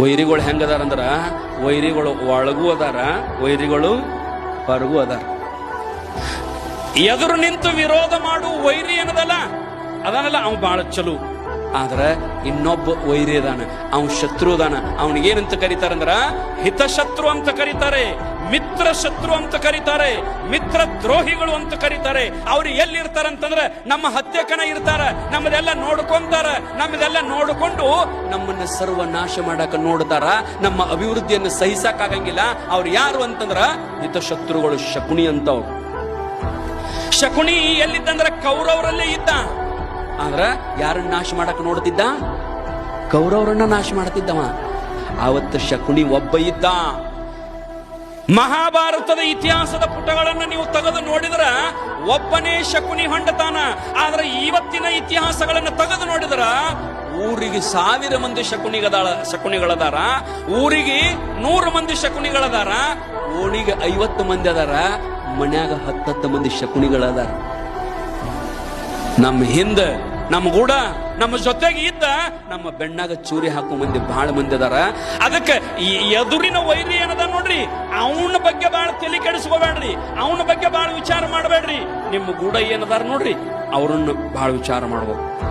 ವೈರಿಗಳು ಹೆಂಗದಾರ ಅಂದ್ರೆ? ವೈರಿಗಳು ಒಳಗೂ ಅದಾರ, ವೈರಿಗಳು ಹೊರಗೂ ಅದಾರ. ಎದುರು ನಿಂತು ವಿರೋಧ ಮಾಡು, ವೈರಿ ಏನದಲ್ಲ? ಅದನ್ನಲ್ಲ ಅವ್ ಬಹಳ ಚಲೋ. ಆದ್ರ ಇನ್ನೊಬ್ಬ ವೈರಿ ಅದಾನ ಅವನ್ ಶತ್ರು ಅದಾನ ಅವನಿಗೇನಂತ ಕರೀತಾರಂದ್ರ, ಹಿತಶತ್ರು ಅಂತ ಕರೀತಾರೆ ಮಿತ್ರ ಶತ್ರು ಅಂತ ಕರೀತಾರೆ ಮಿತ್ರ ದ್ರೋಹಿಗಳು ಅಂತ ಕರೀತಾರೆ. ಅವ್ರು ಎಲ್ಲಿರ್ತಾರಂತಂದ್ರೆ, ನಮ್ಮ ಹತ್ಯಕನ ಇರ್ತಾರ, ನಮ್ಮದೆಲ್ಲ ನೋಡ್ಕೊಂತಾರ, ನಮ್ಮದೆಲ್ಲ ನೋಡಿಕೊಂಡು ನಮ್ಮನ್ನ ಸರ್ವನಾಶ ಮಾಡಕ ನೋಡ್ತಾರ, ನಮ್ಮ ಅಭಿವೃದ್ಧಿಯನ್ನು ಸಹಿಸಕ್ಕಾಗಂಗಿಲ್ಲ ಅವ್ರು ಯಾರು ಅಂತಂದ್ರ, ಹಿತಶತ್ರುಗಳು ಶಕುನಿ ಅಂತವ್ರು. ಶಕುನಿ ಎಲ್ಲಿದ್ದಂದ್ರ ಕೌರವರಲ್ಲೇ ಇದ್ದ. ಆದ್ರ ಯಾರನ್ನ ನಾಶ ಮಾಡಕ್ ನೋಡ್ತಿದ್ದ? ಕೌರವರನ್ನ ನಾಶ ಮಾಡ್ತಿದ್ದವ. ಆವತ್ತು ಶಕುನಿ ಒಬ್ಬ ಇದ್ದ. ಮಹಾಭಾರತದ ಇತಿಹಾಸದ ಪುಟಗಳನ್ನು ನೀವು ತೆಗೆದು ನೋಡಿದ್ರ, ಒಬ್ಬನೇ ಶಕುನಿ ಹೊಂಡತಾನ. ಆದ್ರೆ ಇವತ್ತಿನ ಇತಿಹಾಸಗಳನ್ನು ತೆಗೆದು ನೋಡಿದ್ರ, ಊರಿಗೆ ಸಾವಿರ ಮಂದಿ ಶಕುನಿಗದಾಳ, ಶಕುನಿಗಳದಾರ. ಊರಿಗೆ ನೂರು ಮಂದಿ ಶಕುನಿಗಳದಾರ. ಓಣಿಗೆ ಐವತ್ತು ಮಂದಿ ಅದಾರ, ಮನ್ಯಾಗ ಹತ್ತತ್ತು ಮಂದಿ ಶಕುನಿಗಳದಾರ. ನಮ್ಮ ಹಿಂದ ನಮ್ಮ ಗೂಡ, ನಮ್ಮ ಜೊತೆಗೆ ಇದ್ದ ನಮ್ಮ ಬೆಣ್ಣಾಗ ಚೂರಿ ಹಾಕೋ ಮಂದಿ ಬಹಳ ಮಂದಿ ಅದಾರ. ಅದಕ್ಕೆ ಈ ಎದುರಿನ ವೈರಿ ಏನದ ನೋಡ್ರಿ? ಅವನ ಬಗ್ಗೆ ಬಹಳ ತಲೆ ಕೆಡಿಸ್ಕೋಬೇಡ್ರಿ. ಅವನ ಬಗ್ಗೆ ಬಹಳ ವಿಚಾರ ಮಾಡಬೇಡ್ರಿ. ನಿಮ್ಮ ಗೂಡ ಏನದಾರ ನೋಡ್ರಿ? ಅವ್ರನ್ನ ಬಹಳ ವಿಚಾರ ಮಾಡ್ಬೇಕು.